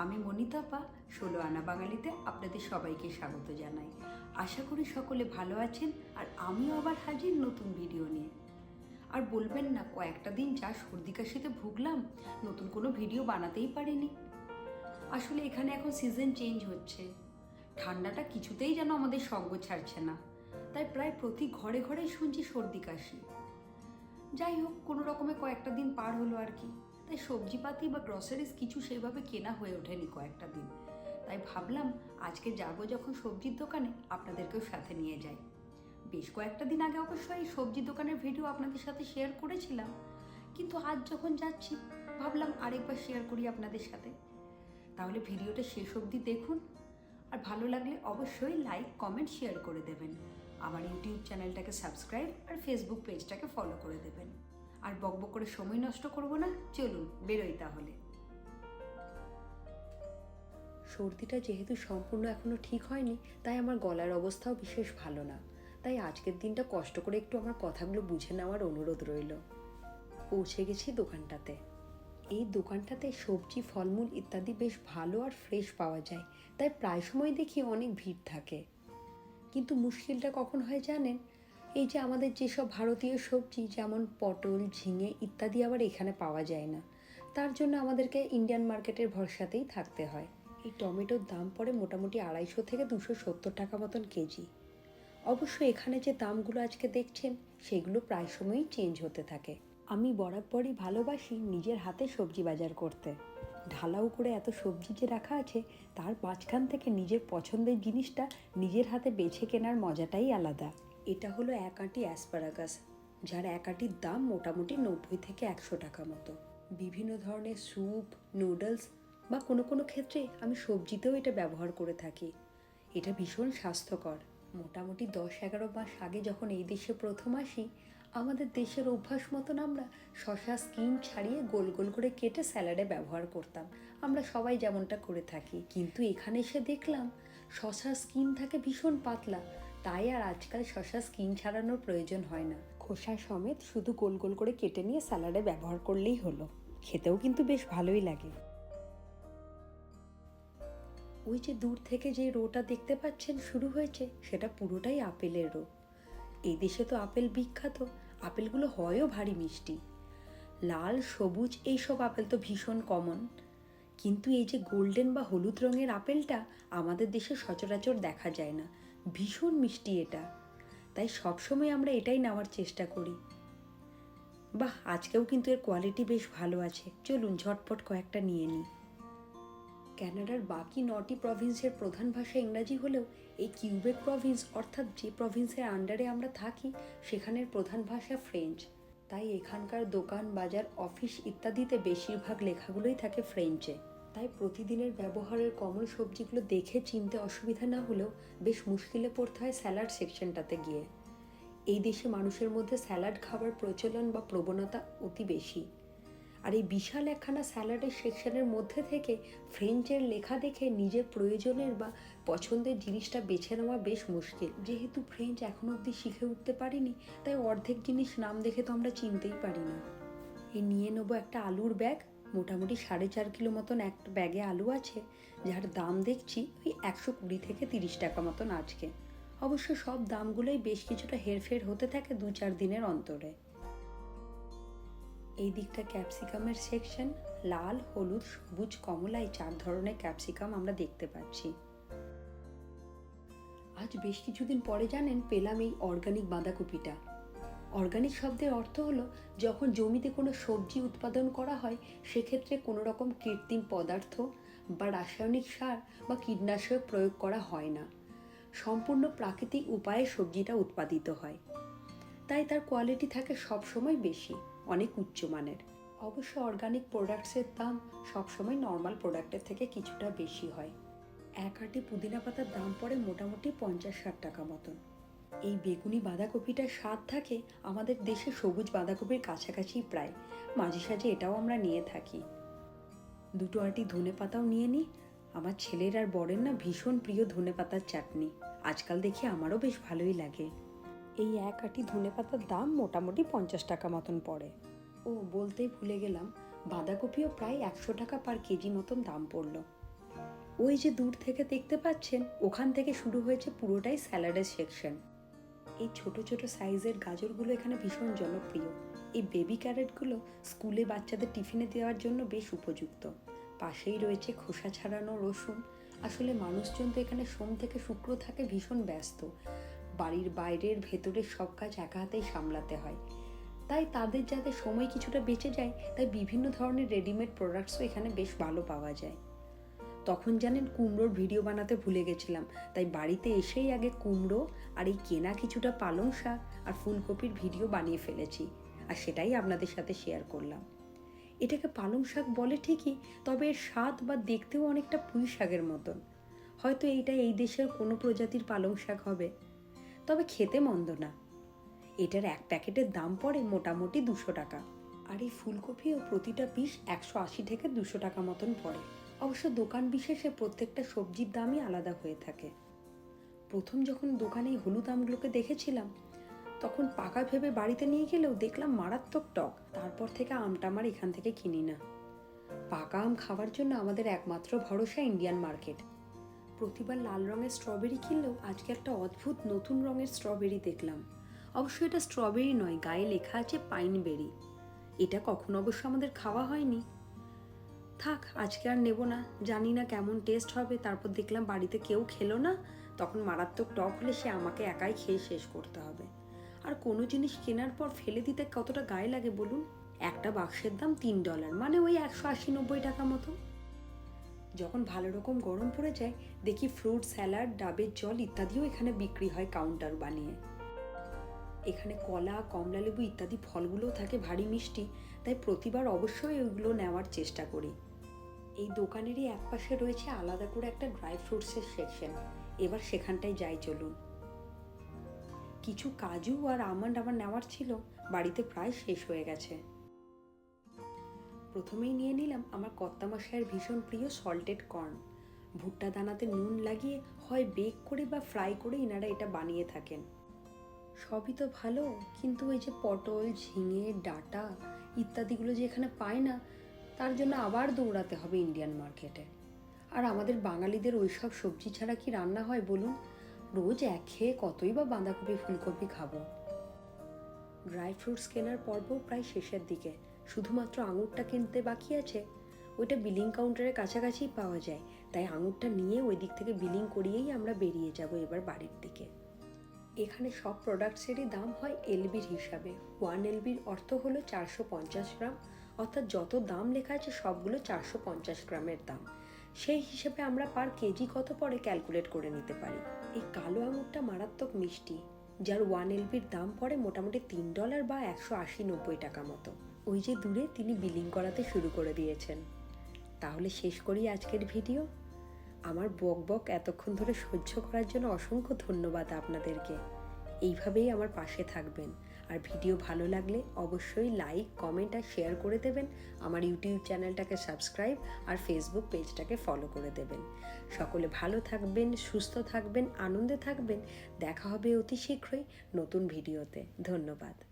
আমি মনিতাপা ষোলো আনা বাঙালিতে আপনাদের সবাইকে স্বাগত জানাই। আশা করি সকলে ভালো আছেন আর আমিও আবার হাজির নতুন ভিডিও নিয়ে। আর বলবেন না, কয়েকটা দিন যা সর্দি কাশিতে ভুগলাম, নতুন কোনো ভিডিও বানাতেই পারিনি। আসলে এখানে এখন সিজন চেঞ্জ হচ্ছে। ঠান্ডাটা কিছুতেই যেন আমাদের সঙ্গ ছাড়ছে না। তাই প্রায় প্রতি ঘরে ঘরেই শুনছি সর্দি কাশি। যাই হোক, কোনো রকমে কয়েকটা দিন পার হলো আর কি। তাই সবজিপাতি বা গ্রসারিজ কিছু সেইভাবে কেনা হয়ে ওঠেনি কয়েকটা দিন। তাই ভাবলাম আজকে যাব যখন সবজির দোকানে, আপনাদেরকেও সাথে নিয়ে যাই। বেশ কয়েকটা দিন আগে অবশ্য এই সবজি দোকানের ভিডিও আপনাদের সাথে শেয়ার করেছিলাম। কিন্তু আজ যখন যাচ্ছি, ভাবলাম আরেকবার শেয়ার করি আপনাদের সাথে। তাহলে ভিডিওটা শেষ অবধি দেখুন। আর ভালো লাগলে অবশ্যই লাইক কমেন্ট শেয়ার করে দেবেন। আমার ইউটিউব চ্যানেলটাকে সাবস্ক্রাইব আর ফেসবুক পেজটাকে ফলো করে দেবেন। আর বকবক করে সময় নষ্ট করব না। চলুন, বেরোই তাহলে। সর্দিটা যেহেতু সম্পূর্ণ এখনও ঠিক হয়নি, তাই আমার গলার অবস্থাও বিশেষ ভালো না। তাই আজকের দিনটা কষ্ট করে একটু আমার কথাগুলো বুঝে নেওয়ার অনুরোধ রইল। পৌঁছে গেছি দোকানটাতে। এই দোকানটাতে সবজি, ফলমূল ইত্যাদি বেশ ভালো আর ফ্রেশ পাওয়া যায়। তাই প্রায় সময় দেখি অনেক ভিড় থাকে। কিন্তু মুশকিলটা কখন হয় জানেন? এই যে আমাদের যেসব ভারতীয় সবজি, যেমন পটল, ঝিঙে ইত্যাদি আবার এখানে পাওয়া যায় না। তার জন্য আমাদেরকে ইন্ডিয়ান মার্কেটের ভরসাতেই থাকতে হয়। এই টমেটোর দাম পড়ে মোটামুটি আড়াইশো থেকে দুশো সত্তর টাকা মতন কেজি। অবশ্য এখানে যে দামগুলো আজকে দেখছেন, সেগুলো প্রায় সময়ই চেঞ্জ হতে থাকে। আমি বরাবরই ভালোবাসি নিজের হাতে সবজি বাজার করতে। ঢালাও করে এত সবজি যে রাখা আছে, তার মাঝখান থেকে নিজের পছন্দের জিনিসটা নিজের হাতে বেছে কেনার মজাটাই আলাদা। এটা হলো এক আঁটি অ্যাসপারাগাস, যার এক আঁটির দাম মোটামুটি নব্বই থেকে একশো টাকা মতো। বিভিন্ন ধরনের স্যুপ, নুডলস বা কোনো কোনো ক্ষেত্রে আমি সবজিতেও এটা ব্যবহার করে থাকি। এটা ভীষণ স্বাস্থ্যকর। মোটামুটি দশ এগারো মাস আগে যখন এই দেশে প্রথম আসি, আমাদের দেশের অভ্যাস মতন আমরা শশা স্কিন ছাড়িয়ে গোল গোল করে কেটে স্যালাডে ব্যবহার করতাম। আমরা সবাই যেমনটা করে থাকি। কিন্তু এখানে এসে দেখলাম শশা স্কিন থাকে ভীষণ পাতলা। তাই আর আজকাল শশা স্কিন ছাড়ানোর প্রয়োজন হয় না। খোসা সমেত শুধু গোল গোল করে কেটে নিয়ে স্যালাডে ব্যবহার করলেই হলো। খেতেও কিন্তু বেশ ভালোই লাগে। ওই যে দূর থেকে যে রোটা দেখতে পাচ্ছেন শুরু হয়েছে, সেটা পুরোটাই আপেলের রো। এই দেশে তো আপেল বিখ্যাত। আপেলগুলো হয়ও ভারী মিষ্টি। লাল, সবুজ, এইসব আপেল তো ভীষণ কমন কিন্তু এই যে গোল্ডেন বা হলুদ রঙের আপেলটা আমাদের দেশে সচরাচর দেখা যায় না। ভীষণ মিষ্টি এটা। তাই সবসময় আমরা এটাই নেওয়ার চেষ্টা করি। বাহ, আজকেও কিন্তু এর কোয়ালিটি বেশ ভালো আছে। চলুন ঝটপট কয়েকটা নিয়ে নিই। ক্যানাডার বাকি নটি প্রভিন্সের প্রধান ভাষা ইংরাজি হলেও এই কিউবেক প্রভিন্স অর্থাৎ যে প্রভিন্সের আন্ডারে আমরা থাকি, সেখানের প্রধান ভাষা ফ্রেঞ্চ তাই এখানকার দোকান, বাজার অফিস ইত্যাদিতে বেশিরভাগ লেখাগুলোই থাকে ফ্রেঞ্চে তাই প্রতিদিনের ব্যবহারের কমন সবজিগুলো দেখে চিনতে অসুবিধা না হলেও বেশ মুশকিলে পড়তে হয় স্যালাড সেকশনটাতে গিয়ে। এই দেশে মানুষের মধ্যে স্যালাড খাবার প্রচলন বা প্রবণতা অতি বেশি। আর এই বিশাল একখানা স্যালাডের সেকশনের মধ্যে থেকে ফ্রেঞ্চের লেখা দেখে নিজের প্রয়োজনের বা পছন্দের জিনিসটা বেছে নেওয়া বেশ মুশকিল। যেহেতু ফ্রেঞ্চ এখনও অবধি শিখে উঠতে পারিনি, তাই অর্ধেক জিনিস নাম দেখে তো আমরা চিনতেই পারি না এই নিয়ে নেব একটা আলুর ব্যাগ মোটামুটি সাড়ে চার কিলো মতন একটা ব্যাগে আলু আছে, যার দাম দেখছি ওই একশো কুড়ি থেকে তিরিশ টাকা মতন আজকে। অবশ্য সব দামগুলোই বেশ কিছুটা হেরফের হতে থাকে দু চার দিনের অন্তরে। এই দিকটা ক্যাপসিকামের সেকশন, লাল, হলুদ, সবুজ, কমলা, এই চার ধরনের ক্যাপসিকাম আমরা দেখতে পাচ্ছি। আজ বেশ কিছুদিন পরে জানেন পেলাম এই অর্গানিক বাঁধাকপিটা। অর্গানিক শব্দের অর্থ হলো, যখন জমিতে কোনো সবজি উৎপাদন করা হয়, সেক্ষেত্রে কোনো রকম কৃত্রিম পদার্থ বা রাসায়নিক সার বা কীটনাশক প্রয়োগ করা হয় না। সম্পূর্ণ প্রাকৃতিক উপায়ে সবজিটা উৎপাদিত হয়। তাই তার কোয়ালিটি থাকে সবসময় বেশি, অনেক উচ্চমানের অবশ্য অর্গানিক প্রোডাক্টসের দাম সবসময় নর্মাল প্রোডাক্টের থেকে কিছুটা বেশি হয়। এক আটি পুদিনা পাতার দাম পড়ে মোটামুটি পঞ্চাশ ষাট টাকা মতন। এই বেগুনি বাঁধাকপিটার স্বাদ থাকে আমাদের দেশে সবুজ বাঁধাকপির কাছাকাছি প্রায়। মাঝে সাঝে এটাও আমরা নিয়ে থাকি। দুটো আটি ধনে পাতাও নিয়ে নিই আমার ছেলের আর বরের না ভীষণ প্রিয় ধনে পাতার চাটনি। আজকাল দেখি আমারও বেশ ভালোই লাগে। এই এক আটি ধনে পাতার দাম মোটামুটি পঞ্চাশ টাকা মতন পড়ে। ও, বলতেই ভুলে গেলাম, বাঁধাকপিও প্রায় একশো টাকা পার কেজি মতন দাম পড়ল। ওই যে দূর থেকে দেখতে পাচ্ছেন, ওখান থেকে শুরু হয়েছে পুরোটাই স্যালাডের সেকশন। এই ছোট ছোট সাইজের গাজরগুলো এখানে ভীষণ জনপ্রিয়। এই বেবি ক্যারেটগুলো স্কুলে বাচ্চাদের টিফিনে দেওয়ার জন্য বেশ উপযুক্ত। পাশেই রয়েছে খোসা ছাড়ানো রসুন। আসলে মানুষজন তো এখানে সোম থেকে শুক্র থাকে ভীষণ ব্যস্ত। বাড়ির বাইরের ভেতরের সব কাজ একা হাতেই সামলাতে হয়। তাই তাদের যাতে সময় কিছুটা বেঁচে যায়, তাই বিভিন্ন ধরনের রেডিমেড প্রোডাক্টসও এখানে বেশ ভালো পাওয়া যায়। তখন জানেন কুমড়োর ভিডিও বানাতে ভুলে গেছিলাম। তাই বাড়িতে এসেই আগে কুমড়ো আর এই কেনা কিছুটা পালং শাক আর ফুলকপির ভিডিও বানিয়ে ফেলেছি আর সেটাই আপনাদের সাথে শেয়ার করলাম। এটাকে পালং শাক বলে ঠিকই, তবে এর স্বাদ বা দেখতেও অনেকটা পুঁই শাকের মতন। হয়তো এইটা এই দেশের কোনো প্রজাতির পালং শাক হবে। তবে খেতে মন্দ না। এটার এক প্যাকেটের দাম পড়ে মোটামুটি দুশো টাকা। আর এই ফুলকপিও প্রতিটা পিস একশো আশি থেকে দুশো টাকা মতন পড়ে। অবশ্য দোকান বিশেষে প্রত্যেকটা সবজির দামই আলাদা হয়ে থাকে। প্রথম যখন দোকানে হলুদ আমগুলোকে দেখেছিলাম, তখন পাকা ভেবে বাড়িতে নিয়ে গেলেও দেখলাম মারাত্মক টক, তারপর থেকে আমটা আমার এখান থেকে কিনি না। পাকা আম খাওয়ার জন্য আমাদের একমাত্র ভরসা ইন্ডিয়ান মার্কেট। প্রতিবার লাল রঙের স্ট্রবেরি কিনলেও আজকে একটা অদ্ভুত নতুন রঙের স্ট্রবেরি দেখলাম। অবশ্য এটা স্ট্রবেরি নয়, গায়ে লেখা আছে পাইন বেরি এটা কখনো অবশ্য আমাদের খাওয়া হয়নি। থাক, আজকে আর নেব না। জানি না কেমন টেস্ট হবে, তারপর দেখলাম বাড়িতে কেউ খেলো না। তখন মারাত্মক টক হলে সে আমাকে একাই খেয়ে শেষ করতে হবে। আর কোনো জিনিস কেনার পর ফেলে দিতে কতটা গায়ে লাগে বলুন? একটা বাক্সের দাম তিন ডলার মানে ওই একশো আশি নব্বই টাকা মতো। যখন ভালো রকম গরম পড়ে যায়, দেখি ফ্রুট স্যালাড ডাবের জল ইত্যাদিও এখানে বিক্রি হয় কাউন্টার বানিয়ে। এখানে কলা কমলা লেবু ইত্যাদি ফলগুলোও থাকে ভারী মিষ্টি, তাই প্রতিবার অবশ্যই ওইগুলো নেওয়ার চেষ্টা করি। এই দোকানেরই একপাশে রয়েছে আলাদা করে একটা ড্রাই ফ্রুটসের সেকশন এবার সেখানটায় যাই চলুন। কিছু কাজু আর আমন্ড আমার নেওয়ার ছিল, বাড়িতে প্রায় শেষ হয়ে গেছে। প্রথমেই নিয়ে নিলাম আমার কর্তামশাইয়ের ভীষণ প্রিয় সল্টেড কর্ন ভুট্টা দানাতে নুন লাগিয়ে হয় বেক করে বা ফ্রাই করে ইনারা এটা বানিয়ে থাকেন। সবই তো ভালো, কিন্তু ওই যে পটল, ঝিঙে, ডাটা ইত্যাদিগুলো যে এখানে পায় না তার জন্য আবার দৌড়াতে হবে ইন্ডিয়ান মার্কেটে আর আমাদের বাঙালিদের ওই সব সবজি ছাড়া কি রান্না হয় বলুন? রোজ এক খেয়ে কতই বা বাঁধাকপি, ফুলকপি খাব। ড্রাই ফ্রুটস কেনার পর্ব প্রায় শেষের দিকে। শুধুমাত্র আঙুরটা কিনতে বাকি আছে। ওইটা বিলিং কাউন্টারের কাছাকাছি পাওয়া যায়। তাই আঙুরটা নিয়ে ওই দিক থেকে বিলিং করিয়েই আমরা বেরিয়ে যাব এবার বাড়ির দিকে। এখানে সব প্রোডাক্টসেরই দাম হয় এলবির হিসাবে। ওয়ান এলবির অর্থ হলো চারশো পঞ্চাশ গ্রাম। অর্থাৎ যত দাম লেখা আছে সবগুলো চারশো পঞ্চাশ গ্রামের দাম। সেই হিসেবে আমরা পার কেজি কত পরে ক্যালকুলেট করে নিতে পারি? এই কালো আঙুরটা মারাত্মক মিষ্টি, যার ওয়ান এলবির দাম পড়ে মোটামুটি তিন ডলার বা একশো আশি নব্বই টাকা মতো। ওই যে দূরে তিনি বিলিং করাতে শুরু করে দিয়েছেন। তাহলে শেষ করি আজকের ভিডিও। আমার বক বক এতক্ষণ ধরে সহ্য করার জন্য অসংখ্য ধন্যবাদ আপনাদেরকে। এইভাবেই আমার পাশে থাকবেন। আর ভিডিও ভালো লাগলে অবশ্যই লাইক, কমেন্ট আর শেয়ার করে দেবেন। আমার ইউটিউব চ্যানেলটাকে সাবস্ক্রাইব আর ফেসবুক পেজটাকে ফলো করে দেবেন। সকলে ভালো থাকবেন, সুস্থ থাকবেন, আনন্দে থাকবেন। দেখা হবে অতি শীঘ্রই নতুন ভিডিওতে। ধন্যবাদ।